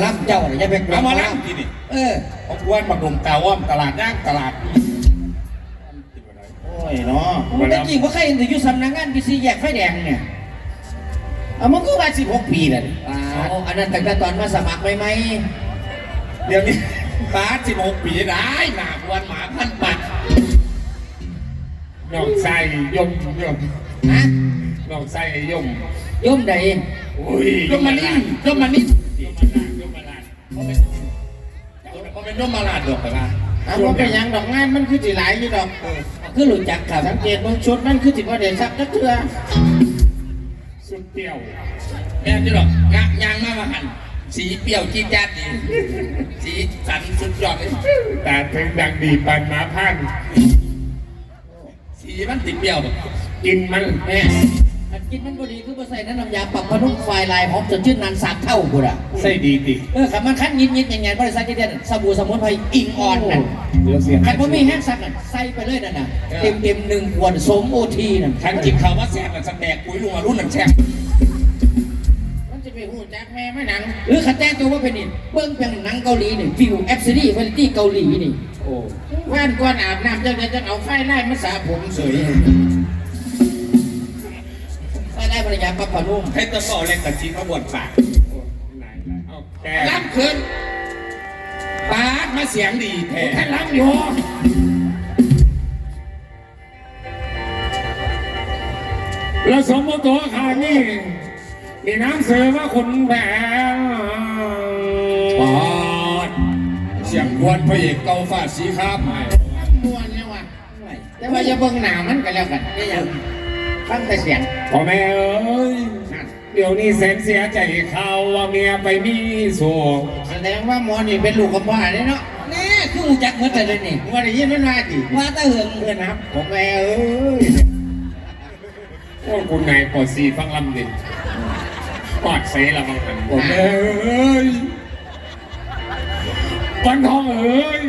อย่าไปขวนหมาล้ำเจ้าน่ะอย่าไปขวนเอามาล้ำทีนี่เออเอาควนมาดมตาอ้อมตลาดย่างตลาด โอ้ยเนาะมันแต่จริงว่าใครเห็นถึงอยู่สำนักงานพีซีแยกไฟแดงเนี่ยเอามันก็มาสิบหกปีแล้วนี่เอาอันนั้นตั้งแต่ตอนมาสมัครไหมไหมเดี๋ยวนี้ป้าสิบหกปีได้หนาควนหมาพันปัดน้องใส่ยมยมฮะน้องใส่ยมย่อมใดอุ้ยยมมานิ่มยมมานิ่ม ยมมาลาดเขาเป็นเขาเป็นยมมาลาดดอกไปละเอาบ่เป็นหยังดอกงานมันคือสิหลายอยู่ดอกคือรู้จักครับสังเกตเบางชุดมันคือสิบ่ได้ซักจักเทื่อสุดเปรี้ยวแม่ที่ดอกงะยางมามาหันสีเปรี้ยวจี๊ดจ๊าดดีสีสันสุดยอดเลยแต่ถึงดังดีปันหมาพันธุ์สีมันติดเปรี้ยวแบบกินมันแม่อัน กินมันพอดีคือมาใส่น้ำยาปรับพนุ่มไฟลายหอมจนชื่นนานสามเท่ากูละใส่ดีดิเออขับมันคั้นยิดยิดอย่างไงบริษัทเจเดนสบู่สมุนไพรอิงออนนั่นเดี๋ยวเสียขันพ่มีแห้งซักนั่นใส่ไปเลยนั่นน่ะเต็มเต็มๆหนึ่งขวดสมโอทีนั่นขันจิบเขาว่าแซ่บกับสแตกปุ๋ยลุงมารุ่นหนังแช่มันสิไปฮู้จักแม่มาหนังหรือขัดแจ้งตัวว่าเป็นนี่เบิ้งเป็นหนังเกาหลีนี่ฟิวแอปซีรีส์วาไรตี้เกาหลีนี่โอ้ว่านก่อนอาบน้ำจังได๋จังเอาไฟไล่มาสระผมเสยใส่ ได้บริยาปรับพนุ่มให้ตัวต่อเล็กกับชีเขาบวชปากไหนๆเอาแกรับคืนปาดมาเสียงดีแท้ท่านรับอยู่แล้วสมมติตัวขานี่มีน้ำเสือว่าคนแผลปาดเสียงควนพระเอกเกาฟ้าสีครามม่วนเนี่ยว่ะแต่ว่าอย่าเบิ่งหน้ามันก็แล้วกัน นี่ยังฟังแต่เสียงพ่อแม่เอ้ยเดี๋ยวนี้แสนเสียใจเขาว่าเมียไปมีส่วงแสดงว่าหมอนี่เป็นลูกกับพ่อเลยเนาะแน่คือหูจักเหมือนกันเลยนี่ว่าได้ยินมันว่าติว่าแตาเหิงเพื่อนครับผมแม่เอ้ยโอ้คุณนายปอดสีฟังลำดิปอดเสละบางคนพ่อแม่เอ้ยปันทองเอ้ย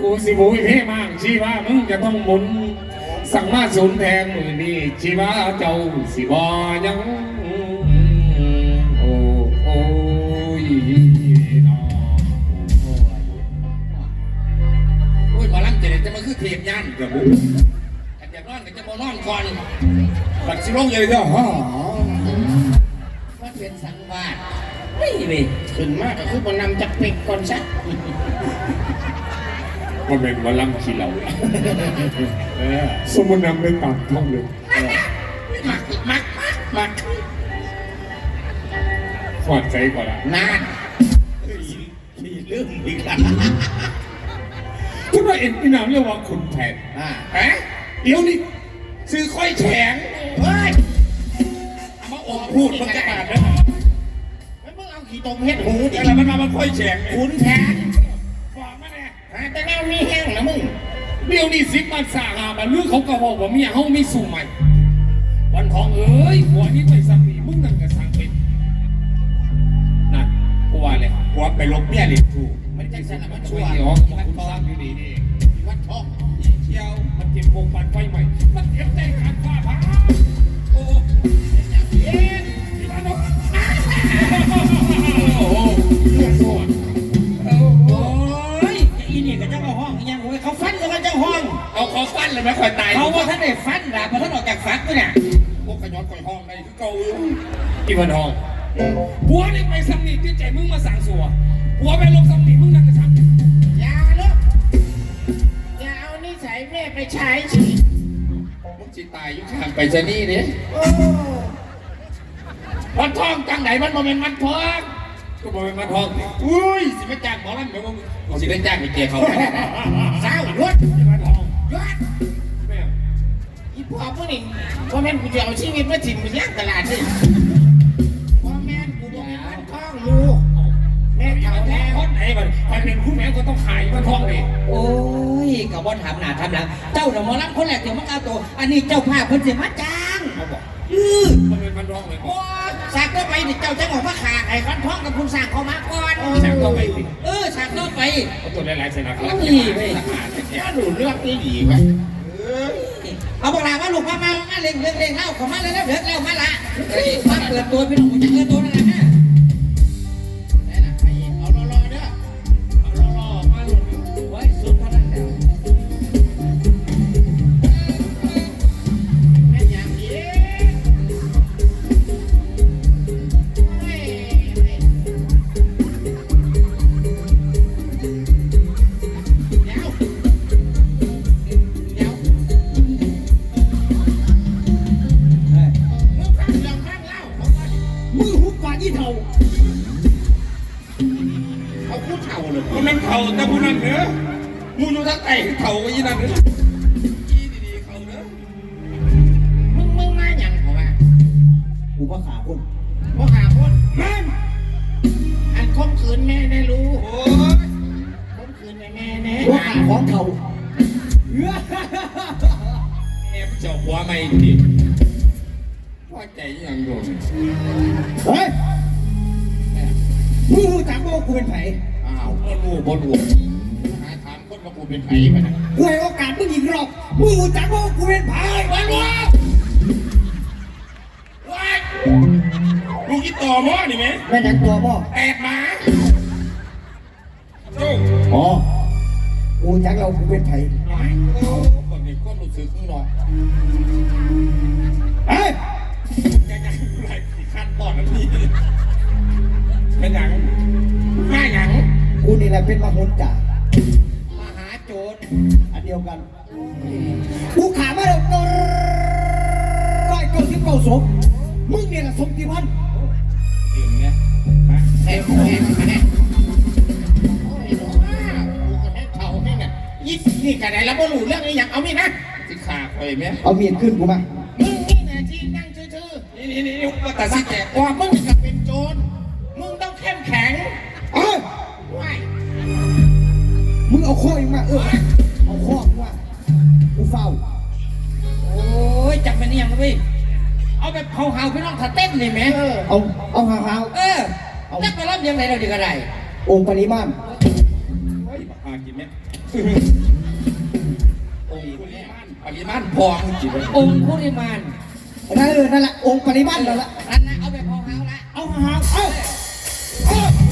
กูสิบุยเพ่มากชีว่ามึงจะต้องหมุน สั่งมาสูนแทนมือนี่ชีวาเจ้าสิบอยังโอ้โอ้ยน้อโอ้ยมาลังเจเนจะมาคือเทียบย่านกือบบุกันจะนอนกันจะมานอนก่อนบัดสิลงเลยเด้อฮ่ามันเป็นสังวาสไม่เว้ยขึ้นมากก็คือบ่นำจักเป็กก่อนซะ มันเป็นวันลำขี้เหล่าเออสมนำไปตัดท่องเลยมักมักมักมักฟอดใจก่อนละนานมีเรื่องอีกแล้วคุณว่าเอ็นพี่น้ำเรียกว่าคุณแผนอ่าฮะเดี๋ยวนี้ซื้อค่อยแข็งเฮ้ยเอามาอมพูดมันจะบาดนะแล้วมึงเอาขี้ตมเฮ็ดหูดิอะไรมันมามันค่อยแข็งขุนแทน เดี๋ยวนี้สิบมันสาหามาเรื่องเขาก็บอกว่าเมียเขาไม่สู้ใหม่วันทองเอ้ยหัวนี้ไปสังนีมึงนั่นก็สั่งเป็นนั่นกูว่าเลยหัวไปลบเมียเรียนถูกมันจังสันละมันช่ชั่ววยเดี๋ยวคุณสร้างอยู่ดีนี่วัดทองเที่ยวมันเก็บวงปันไฟใหม่มันเก็บใจขาดฟ้าผ่าโอ้เย็นที่มันต้อ เอาคอฟันเลยไหมค่อยตายเขาว่าท่านได้ฟันด่าพอท่านออกจากฟันด้วยเนี่ยพวกขย้อนก่อยห้องในคือเก่าอยู่อีวันทองหัวนี่ไปสังนีที่ใจมึงมาสั่งสัวหัวไปลงสังนีมึงนั่นก็ช่างอย่าเลิกอย่าเอานิสัยแม่ไปใช้สิมึงจิตายอยู่ข้างไปจะนี่ดิโอ้มันทองจังไหนมันโมเมนต์มันทองก็บอกเป็นมาทอง อุ้ย สิไม่จ้างหมอลำเดี๋ยวมึงมึงสิได้จ้างไปเกี่ยเขาไปเศร้า อีพ่อพวกนี้ว่าแม่นกูจะเอาชีวิตมาถิ่มไปย่างตลาดสิพ่อแม่นกูบ่มีวัดทองลูกแม่เก่าวันทอแล้คนไหนมันใครเป็นคู่แม่ก็ต้องขายอีวันทองนี่โอ้ยกับ่ถามหน้าถามหลัง เจ้าเดี๋ยวหมอลำคนแรกเดี๋ยวมาเอาตัวอันนี้เจ้าภาพเพิ่นสิมาจ้างเขาบอกอือมันเป็นวันทองเลยโอ้สากก็ไปนี่เจ้าจะบอกว่าขาไอ้ฟันท้องกับคุณสร้างเขามาก่อนแซ่บก็ไปสิเออฉากต่อไปเอาตัวหลายๆสนามโอ้ยเว้ยถ้าดูเรื่องนี้ดีไห มเอาบอกลาว่าลูกมามามาเล่งเล่งเล่งเล่าขอมาเล้วเด้อเด้อเล่ามาละมาเปิดตัวพี่น้องจะเปิดตัวนั่นแหละนะ เขาแต่คนนั้นเนอะมูอยู่ทางใต้เขาก็ยี่นั่นเนอะยี่ดีๆเขาเนอะมึงมึงมาหยังเขาว่ากูว่าขาคนบ่หาคนแม่นอันคมขืนแม่ได้รู้โอ้ยคมขืนแม่แม่แน่ว่าขาของเท่าแอบเจ้าหัวไม่ดีว่าใจยังโดนเฮ้ยมึงรู้จักว่ากูเป็นไผอ้าวบ่รู้บ่รู้ กูเป็นไผมานะกูให้โอกาสมึงอีกรอบมึงรู้จักว่ากูเป็นไผบ่รู้ว้ายลูกอีต่อหม้อนี่ไหมแม่นังตัวบ่แตกหมาโอ้อ๋อกูจักเรากูเป็นไผยโอ้คนนี้ความรู้สึกข้างนอกเฮ้ยยังยังไรขั้นตอนนั้นนี่เป็นหยังมาหยัง กูนี่แหละเป็นมหุนจ่ามาหาโจร อันเดียวกันกูขามาแล้วก็ร้อยเก้าสิบเก้าศพมึงเนี่ยแหละสมติพันธ์ดื่มเนี่ยฮะแม่แม่แม่โอ้ยหนูว่ากูก็ให้เท่านี่น่ะยี่นี่กระไดแล้วบ่รู้เรื่องนี้ยังเอามีนะสิขาคอยไหมเอาเมียนขึ้นกูมามึงนี่นะที่นั่งซื่อนี่นี่นี่ว่าแต่สิแตกๆว่ามึง หาวพี่น้องถ้าเต้นนี่ไหมเออ เอาเอาหาหาเออจักไปรับยังไงเราดีก็ได้องค์ปริมาณเฮ้ยมากินไหมโอ้ยคุณนี่มันปริมาณพอมึงกินเลยองค์ผู้ริมานนั่นเออนั่นแหละองค์ปริมาณนั่นแหละนั่นนะเอาแบบเผาหาวละเอาหาหาเอาเอา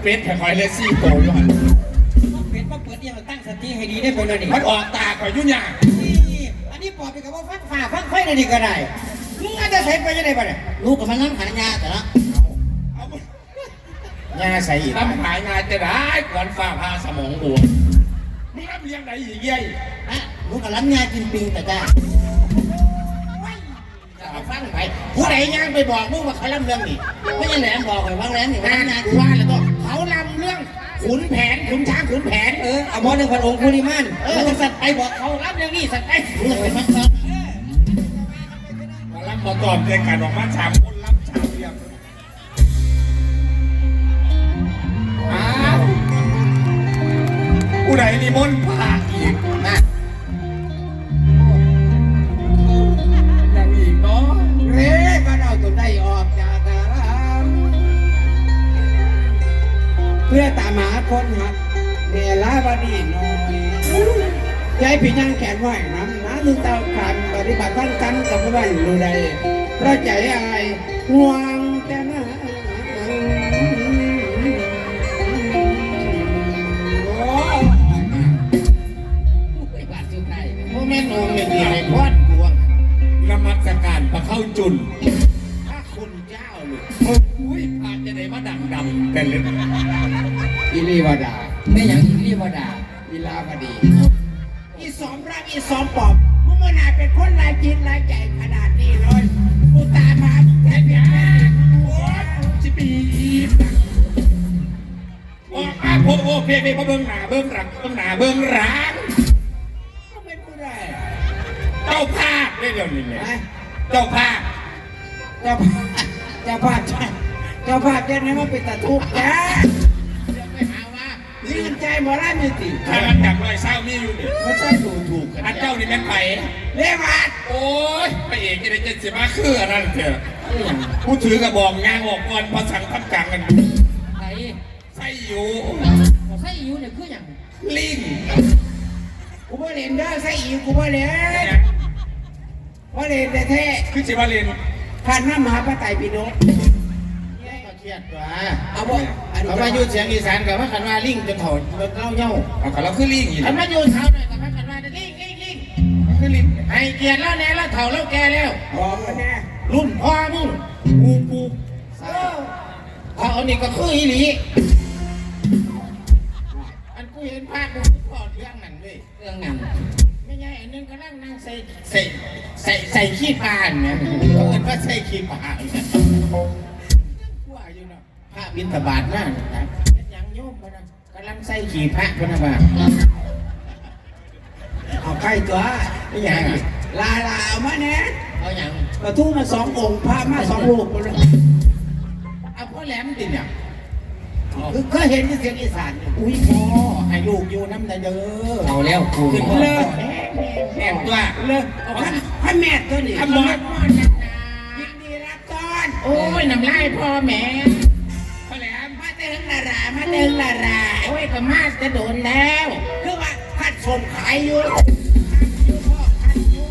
เอาเป็ดให้คอยเลซี่โตอยู่หันต้องเปลี่ยนมาเปิดยังตั้งสติให้ดีได้ผลเลยนี่มันออกตาคอยยุ่งยากนี่อันนี้ปอบไปกับว่าฟังฝ่าฟังไฟเลยดีก็ได้มึงอาจจะใช้ไปยังไงบ้านเนี่ยลูกกับมันน้ำขันยาแต่ละเอามยาใส่อีกทำหายงานจะได้ก่อนฝ่าพาสมองบวมมึงรับเลี้ยงไหนอีกยัยฮะลูกกับล้ำยากินปิงแต่จ้าเอาฟังไปผู้ใดย่างไปบอกมึงว่าเขาลำเรื่องนี่ไม่ใช่แหลมบอกเลยว่าแหลมนี่งาว่านงานกูว่าแล้วก็ ขุนแผนขุนช้างขุนแผนเออเอาบอลหนึ่งพันองค์คุริมานเออสัตว์ไปบอกเขารับเรื่องนี้สัตว์ไปมึงไปฟังเขามารับมาตอบในการออกมาสามคนรับสามเรียงอ้าวผู้ใดนิมนต์พระอีกนะ เพื่อตามหาคนครับเนลาบดีน้อยยายพี่ยังแขนไหวน้ำน้ำนึงเต้าขันปฏิบัติท่านกันกับบ้านดูใดเพราะใจอายห่วงแต่นายโมเมนต์องค์เนี่ยดีในพอดวงนมัสการประเข้าจุนถ้าคุณเจ้าลูกโอ้ยพานจะได้มาดังดำแต่เล็ก อิริวดาไม่อย่างอีรีบดาอิลาบดี อีสอมรักอีสอมปอบมึงมันอาจเป็นคนลายจิตลายใจขนาดนี้เลยกูตามมามึงแทบจะแม่โอ้ยจิบีโอ้อาโพโอเพเพเบิ้งหน้าเบิ้งหลังเบิ้งหน้าเบิ้งหลังก็เป็นผู้ใดเจ้าภาพได้เดี๋ยวนี้เนี่ยนะเจ้าภาพเจ้าภาพเจ้าภาพใช่เจ้าภาพเจ้านี้มันเป็นตะทุกข์แกเดี๋ ยวไปหาว่านนี่มันใจบ่ได้มีติถ้ามันจับรอยเศร้ามีอยู่นี่ไม่ใช่ดูถูกกันอันเจ้านี่แม่นไปเลวัดโอ้ยพระเอกจะได้เจ็ดสิบมาคืออันนั้นเถอะผู้ถือกระบอกงางออกก่อนพอสั่งทำจังกันไอ้ใส่อยู่บ่ใส่อยู่เนี่ยคือหยังลิงกูบ่เล่นเด้อใส่อีกกูบ่เล่นบ่เล่นแต่แท้คือสิบาเลนผ่านน้ำมหาพระไตรปิฎกก็ เครียดว่าเอาบ่อันนี้เอามาอยู่เสียงอีสานกับว่ากันว่าลิงจนถอดเล่าเย้าเอากับเราคือลิงอีกเอามาอยู่เท้าหน่อยกับว่ากันว่าลิงลิงลิงคือลิงให้เกียรติแล้วแน่แล้วเถ่าแล้วแกแล้วบอกกันแน่รุ่นพ่อมึงกูกูเออถ้าเอานี่ก็คืออีหลีอันกูเห็นภาพกูพอเรื่องนั้นเว้ยเรื่องนั้นไม่ใช่อันนึงก็นั่งนั่งใส่ใส่ใส่ใส่ขี้ปลาเนี่ยเขาเห็นว่าใส่ขี้ปลาเนี่ยว่าอยู่ เนาะพระบิณฑบาตนั่นนะเป็นหยังโยมพะนะกำลังใส่ขี้พระพะนะบ่าเอาใกล้ตัวไม่หยังอะลาลาเอามาแน่เอาหยังกระทู้มาสององค์พระมาสองลูกคนละเอาพ่อแหลมติเนี่ยคือเคยเห็นที่เสียงอีสานเนี่ยอุ้ยพ่อให้ลูกอยู่น้ำตาเด้อเอาแล้วกูขึ้นพ่อเลิกแม่นตัวเลิกพระพระแม่ตัวนี้ทำมอดมอดนักนายินดีรับตอน โอ้ยน้ำลายพ่อแม่ มาเติงละราโอ้ยก็มาจะโดนแล้ว คือว่าขัดสนขายอยู่อยู่พ่อขัดอยู่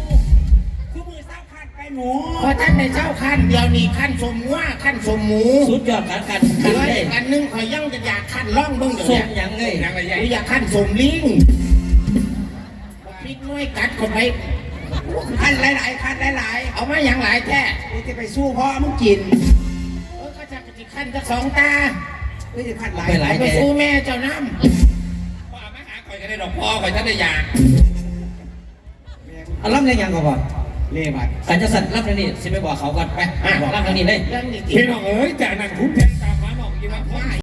คือมือเศร้าขัดไปหมูเพราะท่านในเจ้าขั้นเดียวนี่ขั้นสมวัวขั้นสมหมูสุดยอดการกันเหลืออีกอันหนึงขอยยังจะอยากขั้นล่องเบิ่งเดี๋ยวส่เนี้งยังเลยยังไงหยัรืงออยากขั้นสมลิงพริกน้อยกัดคนไปขัดหลายๆขัดหลายเอามาอย่างหลายแท้ๆกูจะไปสู้พ่อมึงกินเออก็จะจะขั้นจะสองตา กูจะขัดหลายไปหลาย ไปสู้แม่เจ้าน้พ่อมาหาคอยกันได้ดอกพ่อคอยท่านได้ยาเอาล่ำยังยังก่อนเล่บัดสัญญาสัตว์ล่ำนี่สิไปบอกเขาก่อนไปบอกล่ำทางนี้เลยำเรื่องนี้พี่น้องเอ้ยแต่นั่นคุ้มแทนตามหาหมองอีวันพ่อ